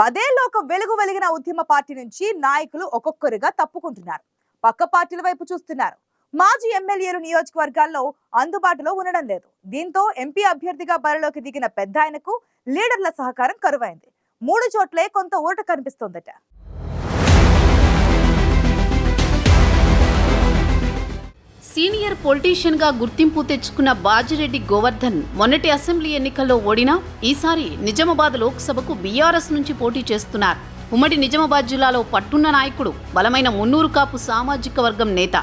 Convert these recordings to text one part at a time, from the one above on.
పదేళ్ళు ఒక వెలుగు వెలిగిన ఉద్యమ పార్టీ నుంచి నాయకులు ఒక్కొక్కరుగా తప్పుకుంటున్నారు. పక్క పార్టీల వైపు చూస్తున్నారు. మాజీ ఎమ్మెల్యేలు నియోజకవర్గాల్లో అందుబాటులో ఉండడం లేదు. దీంతో ఎంపీ అభ్యర్థిగా బరిలోకి దిగిన పెద్ద ఆయనకు లీడర్ల సహకారం కరువైంది. మూడు చోట్లే కొంత ఊరట కనిపిస్తోందట. పొలిటీషియన్గా గుర్తింపు తెచ్చుకున్న బాజిరెడ్డి గోవర్ధన్ మొన్నటి అసెంబ్లీ ఎన్నికల్లో ఓడినా ఈసారి నిజామాబాద్ లోక్సభకు బీఆర్ఎస్ నుంచి పోటీ చేస్తున్నారు. ఉమ్మడి నిజామాబాద్ జిల్లాలో పట్టున్న నాయకుడు బలమైన మున్నూరు కాపు సామాజిక వర్గం నేత.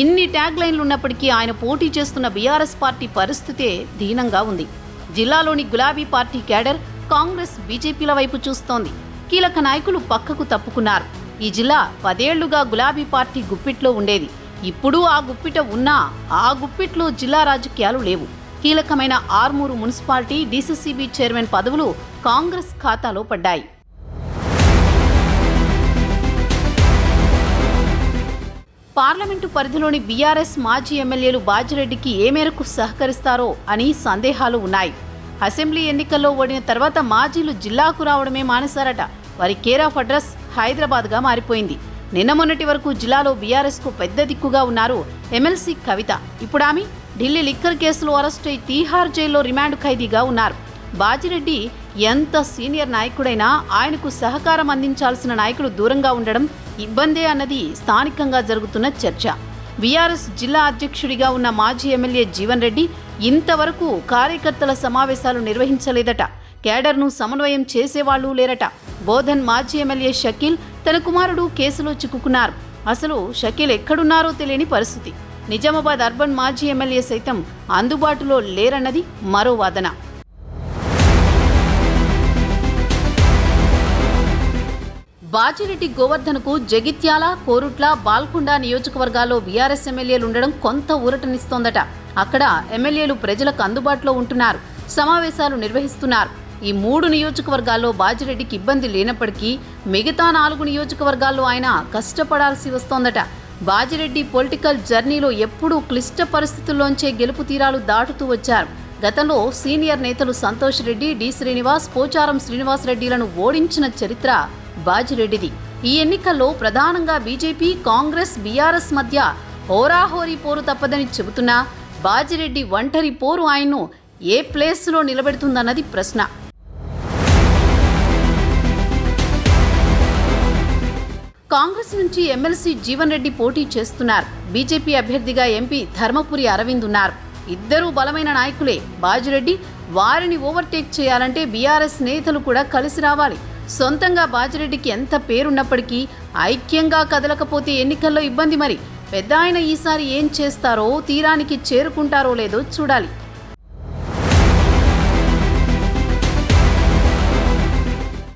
ఇన్ని ట్యాగ్ లైన్లు ఉన్నప్పటికీ ఆయన పోటీ చేస్తున్న బీఆర్ఎస్ పార్టీ పరిస్థితే దీనంగా ఉంది. జిల్లాలోని గులాబీ పార్టీ క్యాడర్ కాంగ్రెస్ బీజేపీల వైపు చూస్తోంది. కీలక నాయకులు పక్కకు తప్పుకున్నారు. ఈ జిల్లా పదేళ్ళుగా గులాబీ పార్టీ గుప్పిట్లో ఉండేది. ఇప్పుడు ఆ గుప్పిట ఉన్నా ఆ గుప్పిట్లో జిల్లా రాజకీయాలు లేవు. కీలకమైన ఆర్మూరు మున్సిపాలిటీ డీసీసీబీ చైర్మన్ పదవులు కాంగ్రెస్ ఖాతాలో పడ్డాయి. పార్లమెంటు పరిధిలోని బీఆర్ఎస్ మాజీ ఎమ్మెల్యేలు బాజిరెడ్డికి ఏ మేరకు సహకరిస్తారో అని సందేహాలు ఉన్నాయి. అసెంబ్లీ ఎన్నికల్లో ఓడిన తర్వాత మాజీలు జిల్లాకు రావడమే మానేశారట. వారి కేర్ ఆఫ్ అడ్రస్ హైదరాబాద్గా మారిపోయింది. నిన్న మొన్నటి వరకు జిల్లాలో బీఆర్ఎస్కు పెద్ద దిక్కుగా ఉన్నారు ఎమ్మెల్సీ కవిత. ఇప్పుడు ఆమె ఢిల్లీ లిక్కర్ కేసులో అరెస్ట్ అయి తీహార్ జైల్లో రిమాండ్ ఖైదీగా ఉన్నారు. బాజిరెడ్డి ఎంత సీనియర్ నాయకుడైనా ఆయనకు సహకారం అందించాల్సిన నాయకులు దూరంగా ఉండడం ఇబ్బందే అన్నది స్థానికంగా జరుగుతున్న చర్చ. బీఆర్ఎస్ జిల్లా అధ్యక్షుడిగా ఉన్న మాజీ ఎమ్మెల్యే జీవన్ రెడ్డి ఇంతవరకు కార్యకర్తల సమావేశాలు నిర్వహించలేదట. కేడర్ను సమన్వయం చేసేవాళ్ళు లేరట. బోధన్ మాజీ ఎమ్మెల్యే షకీల్ తన కుమారుడు కేసులో చిక్కుకున్నారు. అసలు షకీల్ ఎక్కడున్నారో తెలియని పరిస్థితి. నిజామాబాద్ అర్బన్ మాజీ ఎమ్మెల్యే సైతం అందుబాటులో లేరన్నది మరో వాదన. బాజిరెడ్డి గోవర్ధన్కు జగిత్యాల కోరుట్ల బాల్కొండ నియోజకవర్గాల్లో బీఆర్ఎస్ ఎమ్మెల్యేలు ఉండడం కొంత ఊరటనిస్తోందట. అక్కడ ఎమ్మెల్యేలు ప్రజలకు అందుబాటులో ఉంటున్నారు. సమావేశాలు నిర్వహిస్తున్నారు. ఈ మూడు నియోజకవర్గాల్లో బాజిరెడ్డికి ఇబ్బంది లేనప్పటికీ మిగతా నాలుగు నియోజకవర్గాల్లో ఆయన కష్టపడాల్సి వస్తోందట. బాజిరెడ్డి పొలిటికల్ జర్నీలో ఎప్పుడూ క్లిష్ట పరిస్థితుల్లోంచే గెలుపు తీరాలు దాటుతూ వచ్చారు. గతంలో సీనియర్ నేతలు సంతోష్ రెడ్డి డి శ్రీనివాస్ పోచారం శ్రీనివాస్ రెడ్డిలను ఓడించిన చరిత్ర బాజిరెడ్డిది. ఈ ఎన్నికల్లో ప్రధానంగా బీజేపీ కాంగ్రెస్ బీఆర్ఎస్ మధ్య హోరాహోరీ పోరు తప్పదని చెబుతున్నా బాజిరెడ్డి ఒంటరి పోరు ఆయన్ను ఏ ప్లేస్లో నిలబెడుతుందన్నది ప్రశ్న. కాంగ్రెస్ నుంచి ఎమ్మెల్సీ జీవన్ రెడ్డి పోటీ చేస్తున్నారు. బీజేపీ అభ్యర్థిగా ఎంపీ ధర్మపురి అరవింద్ ఉన్నారు. ఇద్దరూ బలమైన నాయకులే. బాజిరెడ్డి వారిని ఓవర్టేక్ చేయాలంటే బీఆర్ఎస్ నేతలు కూడా కలిసి రావాలి. సొంతంగా బాజిరెడ్డికి ఎంత పేరున్నప్పటికీ ఐక్యంగా కదలకపోతే ఎన్నికల్లో ఇబ్బంది మరి. పెద్ద ఆయన ఈసారి ఏం చేస్తారో తీరానికి చేరుకుంటారో లేదో చూడాలి.